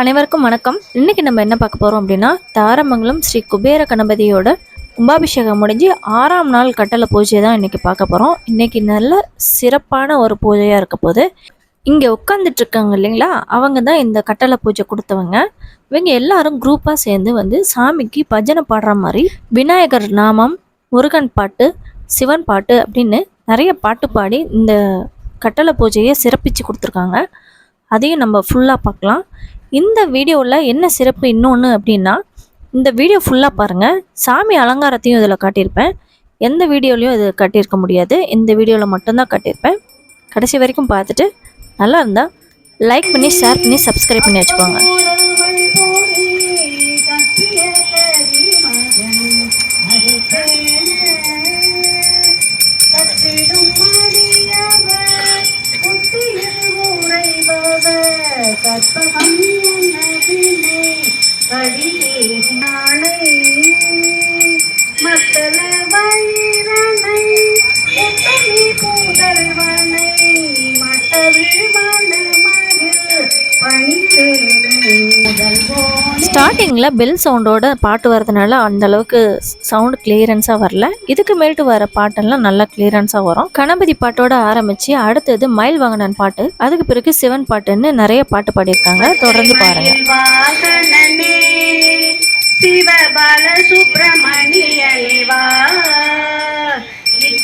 அனைவருக்கும் வணக்கம். இன்னைக்கு நம்ம என்ன பார்க்க போகிறோம் அப்படின்னா தாரமங்கலம் ஸ்ரீ குபேர கணபதியோட கும்பாபிஷேகம் முடிஞ்சு ஆறாம் நாள் கட்டளை பூஜை தான் இன்றைக்கி பார்க்க போகிறோம் இன்றைக்கி நல்ல சிறப்பான ஒரு பூஜையாக இருக்க போது இங்கே உட்காந்துட்ருக்காங்க இல்லைங்களா? அவங்க தான் இந்த கட்டளை பூஜை கொடுத்தவங்க. இவங்க எல்லாரும் குரூப்பாக சேர்ந்து வந்து சாமிக்கு பஜனை பாடுற மாதிரி விநாயகர் நாமம் முருகன் பாட்டு சிவன் பாட்டு அப்படின்னு நிறைய பாட்டு பாடி இந்த கட்டளை பூஜையை சிறப்பித்து கொடுத்துருக்காங்க. அதையும் நம்ம ஃபுல்லாக பார்க்கலாம். இந்த வீடியோவில் என்ன சிறப்பு இன்னொன்று அப்படின்னா இந்த வீடியோ ஃபுல்லாக பாருங்கள் சாமி அலங்காரத்தையும் இதில் காட்டியிருப்பேன். எந்த வீடியோலையும் இது கட்டியிருக்க முடியாது. இந்த வீடியோவில் மட்டும்தான் கட்டியிருப்பேன். கடைசி வரைக்கும் பார்த்துட்டு நல்லா இருந்தால் லைக் பண்ணி ஷேர் பண்ணி சப்ஸ்கிரைப் பண்ணி வச்சுக்கோங்க. புதல்வனை ஸ்டார்டிங்கில் பெல். சவுண்டோட பாட்டு வரதுனால அந்த அளவுக்கு சவுண்ட் கிளியரன்ஸாக வரல. இதுக்கு மேல்ட்டு வர பாட்டெல்லாம் நல்லா கிளியரன்ஸாக வரும். கணபதி பாட்டோட ஆரம்பித்து அடுத்தது மயில் வாகனன் பாட்டு. அதுக்கு பிறகு சிவன் பாட்டுன்னு நிறைய பாட்டு பாடியிருக்காங்க. தொடர்ந்து பாருங்க. சிவபால சுப்பிரமணியனே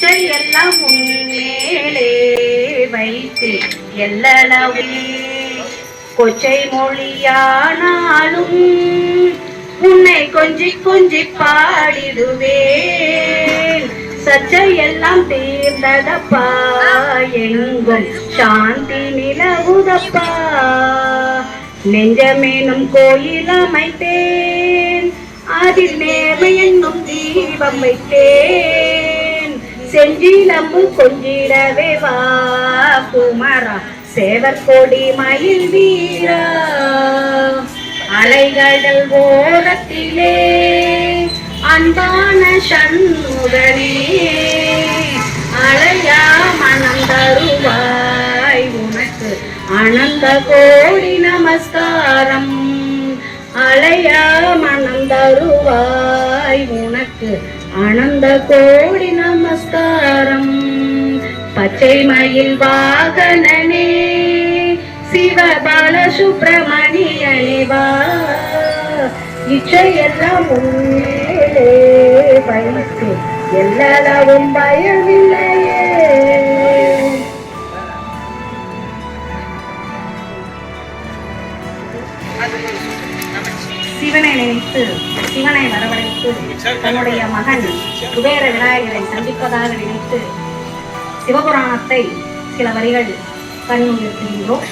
இச்சையெல்லாம் உன்மேலே வைத்து எல்லளவே கொச்சை மொழியானாலும் உன்னை கொஞ்சி கொஞ்சி பாடிடுவேன். சச்சையெல்லாம் தீர்ந்ததப்பா எங்கும் சாந்தி நிலவுதப்பா. நெஞ்சமேனும் கோயில் அமைத்தேன். அதில் நேர்மை என்னும் தீபம் வைத்தேன். செஞ்சிலம்பு கொஞ்சிடவே வா குமரா. சேவர் கொடி மயில் வீரா. அலைகடல் ஓரத்திலே அன்பான சண்முகனே அலையா மனம் தருவாய் உனக்கு அனந்த கோடி நமஸ்காரம். அலையா மனம் தருவாய் உனக்கு அனந்த கோடி நமஸ்காரம். பச்சை மயில் வாகனனே சிவபால சுப்பிரமணியனே வா. இச்சையெல்லாம் உள்ளே வைத்து எல்லாவும் பயமில்லையே சிவனை நினைத்து சிவனை வரவழைத்து தன்னுடைய மகன் குபேர விநாயகரை சந்திப்பதாக நினைத்து சிவபுராணத்தை சில வரிகள் கண்முன்னிருக்கின்றோம்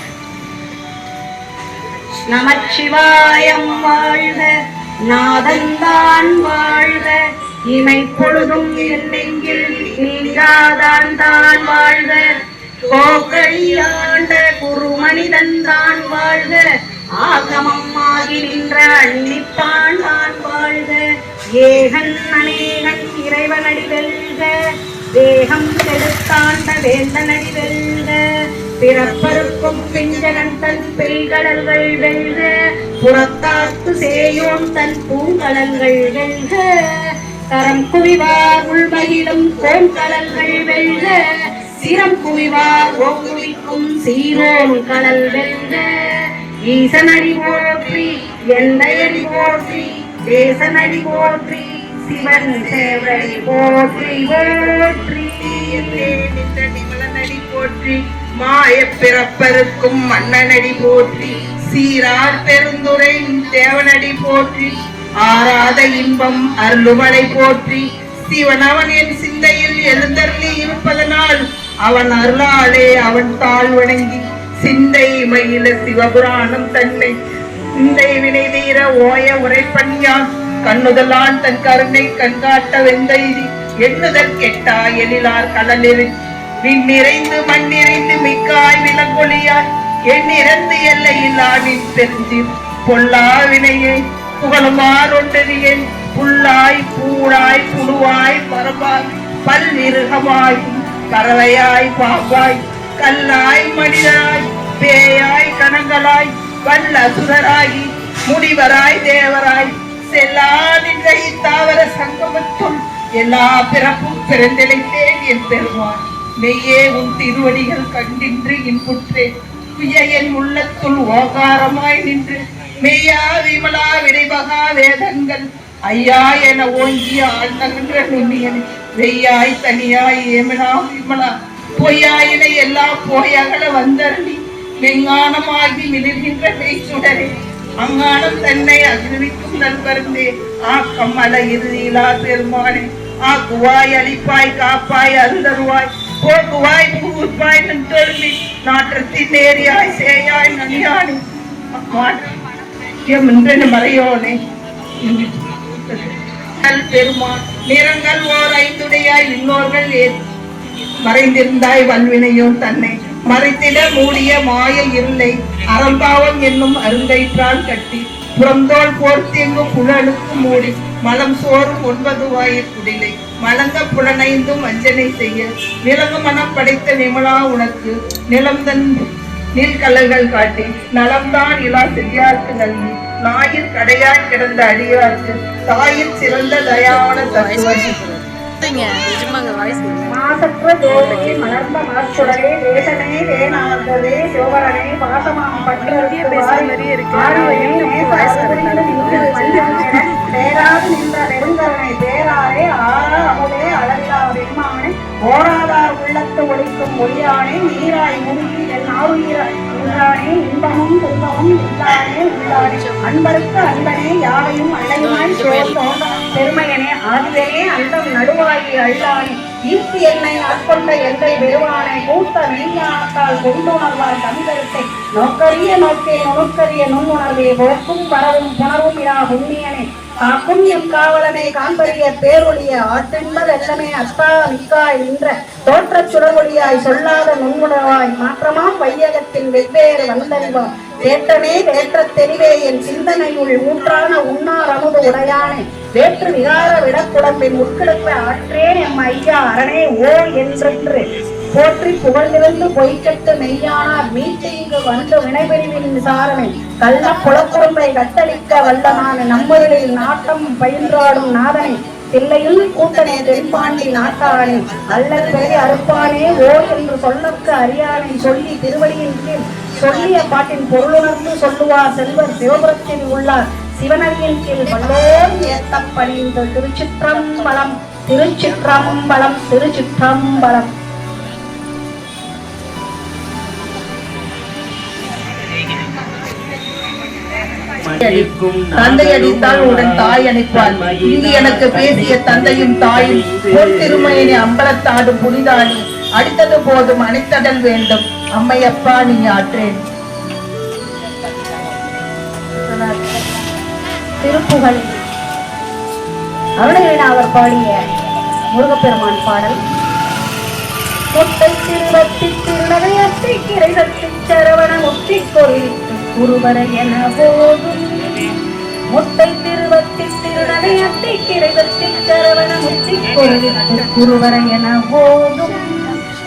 நமச்சிவாயம் வாழ்க நாதந்தான் வாழ்க இமை பொழுதும் என்னெங்கில் நீங்காதான் தான் வாழ்க. கோகழியாண்ட குரு மனிதன் தான் வாழ்க ஆகமம் நின்ற அன்னிப்பான் தான் வாழ்க. ஏகன் அநேகன் இறைவனடி வெல்க. தேகம் கெடுத்தாண்ட வேந்தனடி வெல்க. பிறப்பருக்கும் பிஞ்சனன் தன் பெய்கடல்கள் வெல்க. புறத்தாத்து சேயோன் தன் பூங்கடல்கள் வெல்க. தரம் குவிவார் உள்மகிழும் கோண்கடல்கள் வெல்க. சிரம் குவிவார் ஓங்குவிக்கும் சீரோன் கடல் வெல்க. ஈசனடி போற்றி எந்தையடி போற்றி தேசனடி போற்றி சிவன் சேவடி போற்றி போற்றி. நிமலனடி போற்றி மாய பிறப்பருக்கும் மன்னனடி போற்றி சீரார் பெருந்துரை தேவனடி போற்றி ஆராத இன்பம் அருளுமலை போற்றி சிவன் என் சிந்தையில் எழுந்தருளி இருப்பதனால் அவன் அருளாலே அவன் தாழ் வணங்கி சிந்தை மயில சிவபுராணம் தன்னை. சிந்தை வினை தீர ஓய உரைப்பண்யான் கண்ணுதலான் தன் கருணை கண்காட்ட வெந்தைதி எண்ணுதல் கெட்டா எழிலார் கடலில் விண் நிறைந்து மண் நிறைந்து மிக்காய் விலங்கொழியாய். என் இறந்து எல்லையில்லா நின் பெருஞ்சி பொல்லா வினையை. புகழுமாறொண்டறியேன் புல்லாய் பூடாய் புழுவாய் பரவாய் பல்விருகமாய் பறவையாய் பாம்பாய். கல்லாய் மனிதராய் பேயாய் கணங்களாய் வல்ல சுதராகி முனிவராய் தேவராய். செல்லா நின்ற இத்தாவர சங்கமத்துள் எல்லா பிறப்பும் பிறந்திழைத்தேன் என் பெருமான். மெய்யே உன் திருவடிகள் கண்டின்று இன்புற்றேன் துய என் உள்ளத்துள் ஓகாரமாய் நின்று மெய்யா விமலா விடைபகா வேதங்கள். ஐயா என ஓங்கிய ஆழ்ந்தகின்ற நுண்ணியன் வெய்யாய் தனியாய் ஏமனா விமலா. பொய்யாயின எல்லாம் போயகல வந்தருளி. வெங்கானமாகி மிளிர்கின்ற மெய்ச்சுடரே அங்கானம் தன்னை அகிழ்விக்கும் நண்பருந்தே ஆ கம்மல இறுதியிலா பெருமானே ஆ குவாய் அழிப்பாய் காப்பாய் அருந்தருவாய் போக்குவாய் புகுப்பாய் நின்றொருளி நாற்றத்தின் நேரியாய் சேயாய் நனியானி என்ற மறையோனே. பெருமான் நிறங்கள் ஓர் ஐந்துடையாய் இன்னோர்கள் ஏற்று மறைந்திருந்தாய் வல்வினையும் தன்னை. மறைத்திட மூடிய மாய இருளை அறம்பாவம் என்னும் அருங்கயிற்றால் கட்டி. புறந்தோல் போர்த்தீங்கு புழலுக்கு மூடி. மலம் சோறும் ஒன்பது வாயிற் குடிலை. மலங்க புலனைந்தும் வஞ்சனை செய்ய. விலங்கு மனம் படைத்த விமலா உனக்கு. நிலந்தன் நீர்க்கல்லர்கள் காட்டி. நலம்தான் இலா செடியார்க்கு நல்கி. நாயின் கடையாய் கிடந்த அடியார்க்கு. தாயின் சிறந்த தயாவான தத்துவம். மாசற்ற ஜோதியை மலர்ந்த மலர்ச்சுடரே வேதனே வேணாகவே சிவபரனே பாசமாம் பற்றருக்கு பேராது நின்ற நெருங்கரனை பேராரே ஆறா அமுதே அளவிலா பெருமானே ஓராதார் உள்ளத்து ஒழிக்கும் ஒளியானே நீராய் முழுகி என் நின்றானே இன்பமும் துன்பமும் இல்லானே உள்ளானே. அன்பருக்கு அன்பனே யாவையும் சேர்ந்தோம் பெருமையனே ஆதியனே அண்டம் நடுவாகி அள்ளான் ஈர்த்தி என்னை ஆட்கொண்ட எந்தை பெருவானை கூட்ட மெய்ஞானத்தால் கொண்டுணர்வாய் தமிழத்தை நோக்கரிய நோக்கே நுணுக்கரிய நுண்ணுணர்வே போக்கும் பரவும் புணர்வும் இலா புண்ணியனே. காக்கும் எம் காவலனை காண்பறிய பேரொழிய ஆற்றென்பர் எல்லாமே அத்தா மிக்காய் நின்ற தோற்றச் சுடரொளியாய் சொல்லாத நுண்ணுணர்வாய் மாற்றமாம் வையகத்தின் வெவ்வேறு வந்தறிவாம். தேற்றனே தேற்ற தெளிவே என் சிந்தனையுள் ஊற்றான உண்ணார் அமுது உடையானே. வேற்று விகார விடக்குடம்பின் உட்கிடப்ப ஆற்றேன் எம் ஐயா அரணே ஓ என்றென்று. போற்றி புகழ்ந்திருந்து பொய்க்கட்டு மெய்யானார் மீட்டிங்கு வந்து வினைபிரிவின் விசாரணை. கள்ள புலக்குறும்பை கட்டளிக்க வல்லமான நம்மொருளில் நாட்டம் பயின்றாடும் நாதனை. தில்லையில் கூட்டனே தென்பாண்டி நாட்டானே. அல்லல் அறுப்பானே ஓ என்று சொல்லக்கு அறியானை சொல்லி திருவடியின் கீழ். சொல்லிய பாட்டின் பொருளுணர்ந்து சொல்லுவார் செல்வர் சிவபுரத்தில் உள்ளார் சிவனடியின் கீழ் வல்லோர் ஏத்தப் பணிந்து திருச்சிற்றம்பலம் திருச்சிற்றம்பலம். திருச்சிற்றம்பலம் தந்தை அடித்தால் உடன் தாய் அணைப்பாள் இங்கு எனக்கு பேசிய தந்தையும் தாயும் பொன் திருமயினை அம்பலத்தாடும் புனிதானி அடித்தது போதும் அணைத்தடல் வேண்டும். அம்மையப்பா நீ ஆற்றேன் திருப்புகழ். அருணகிரிநாதர் பாடிய முருகப்பெருமான் பாடல். முத்தை திருவத்தி திருநகையத்தை கிரைதத்தி சரவண முத்தி கொறித்து குருவர என போதும் முத்தை திருவத்தி திருநகையத்தை கிரைதத்தி சரவண முத்தி கொறித்து குருவர என போதும்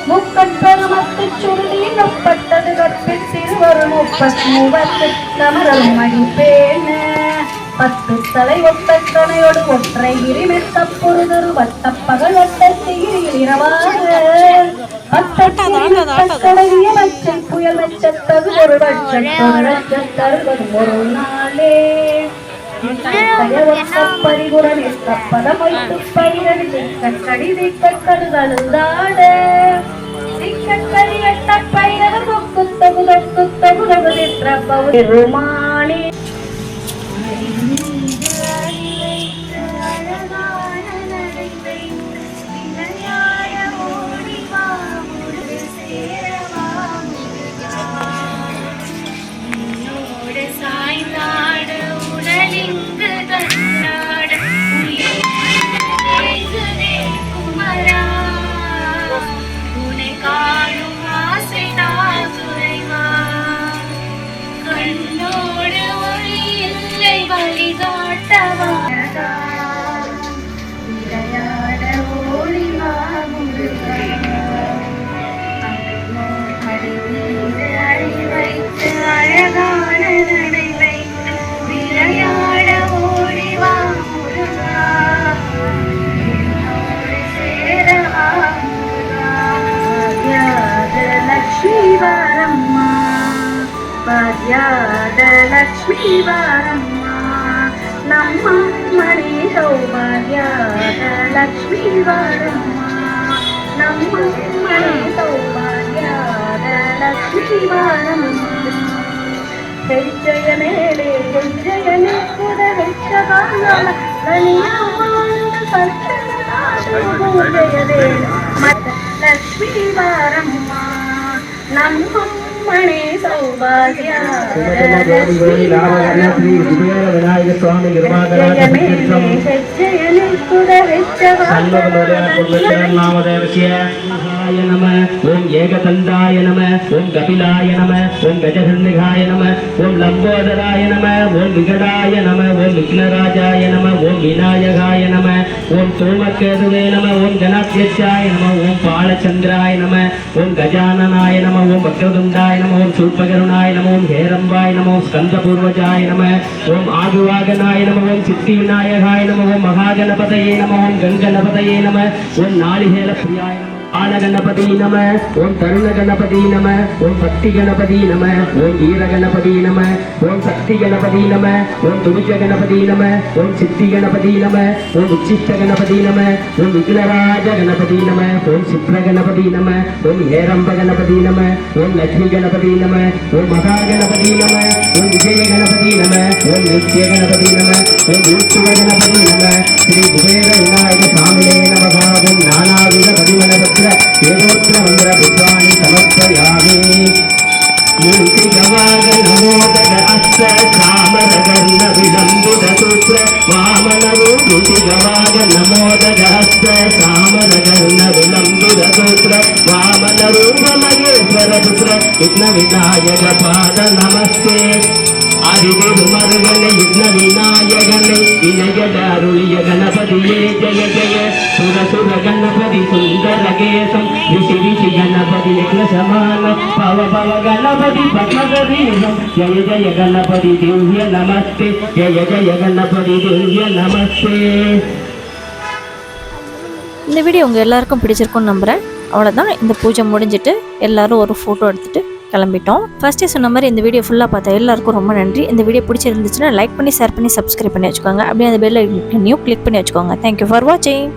முக்கட்பெருமத்து சுருதி நொப்பட்டது கற்பில் திருவரு முப்பத் மூவத்து நமரல் மகிழ்பேன பத்து தலை ஒத்த கணையோடு ஒற்றை இருமெத்த பொருதரு வட்ட பகல் வட்ட இரவாக கடவிய மச்சை புயல் வச்சத்தது ஒரு லட்சத்தொரு லட்சத்தருவது ஒரு நாளே. tak mudah tak mudah berdiri terpaut di rumah. சிவானம் கைச்சயனேடே கைச்சயனே குட வெச்சவான கனியாவான சத்தனாடு மணி சௌபாகியா శ్రీ విజయ వినాయక స్వామి ఓం ఏకదండాయ నమ ఓం కపిలాయ నమ ఓం గజసన్నిఘాయ నమ ఓం లంబోదరాయ నమ ఓం వికటాయ నమ ఓం విఘ్నరాజాయ నమ ఓం వినాయకాయ నమ ஓம் தோமக்கேதுவே நம ஓம் கணாத்யஜாய நம ஓம் பாலச்சந்திராய நம ஓம் கஜானனாய நம ஓம் வக்ரதுண்டாய नमो शूल्पकरुणाय नमो हेरम्बाय नमो स्कन्दपूर्वजाय नमः ओम आदिवागनाय नमः ओम सिद्धिविनायकाय नमः ओम महागणपतये नमः ओम गङ्गणपतये नमः ओम नालिहेलप्रियाय नमः ஆல கணபதி நம ஓம் தருண கணபதி நம ஓம் பக்தி கணபதி நம ஓம் வீர கணபதி நம ஓம் சக்தி கணபதி நம ஓம் துருஜ கணபதி நம ஓம் சித்தி கணபதி நம ஓம் உச்சிஷ்ட கணபதி நம ஓம் விக்னராஜ கணபதி நம ஓம் சிப்ர கணபதி நம ஓம் ஏரம்ப கணபதி நம ஓம் லட்சுமி கணபதி நம ஓம் மகா கணபதி நம விஜய கணபதி நம. ஓம் நித்திய கணபதி நம. ஓம் உத்துவ கணபதி நம. ஸ்ரீ குபேர விநாயக சாமியே நமகாவும் நானாவித பதிமலபத்திர ஏதோத்திர மந்திர புத்தானி சமர்ப்பயாமி. மூர்த்தி கவாக நமோதக கணபதி ஜய கணபதி திவ்ய நமஸ்தே ஜய ஜய கணபதி திவ்ய நமஸ்தே இந்த வீடியோ உங்கள் எல்லாருக்கும் பிடிச்சிருக்கும்னு நம்புகிறேன் அவ்வளோதான் இந்த பூஜை முடிஞ்சிட்டு எல்லாரும் ஒரு ஃபோட்டோ எடுத்துகிட்டு கிளம்பிட்டோம். ஃபஸ்ட்டே சொன்ன மாதிரி இந்த வீடியோ ஃபுல்லாக பார்த்தா எல்லாருக்கும் ரொம்ப நன்றி. இந்த வீடியோ பிடிச்சிருந்துச்சுன்னா லைக் பண்ணி ஷேர் பண்ணி சப்ஸ்கிரைப் பண்ணி வச்சுக்கோங்க. அப்படியே அந்த பெல் ஐக்கனையும் கிளிக் பண்ணி வச்சுக்கோங்க. தேங்க்யூ ஃபார் வாட்சிங்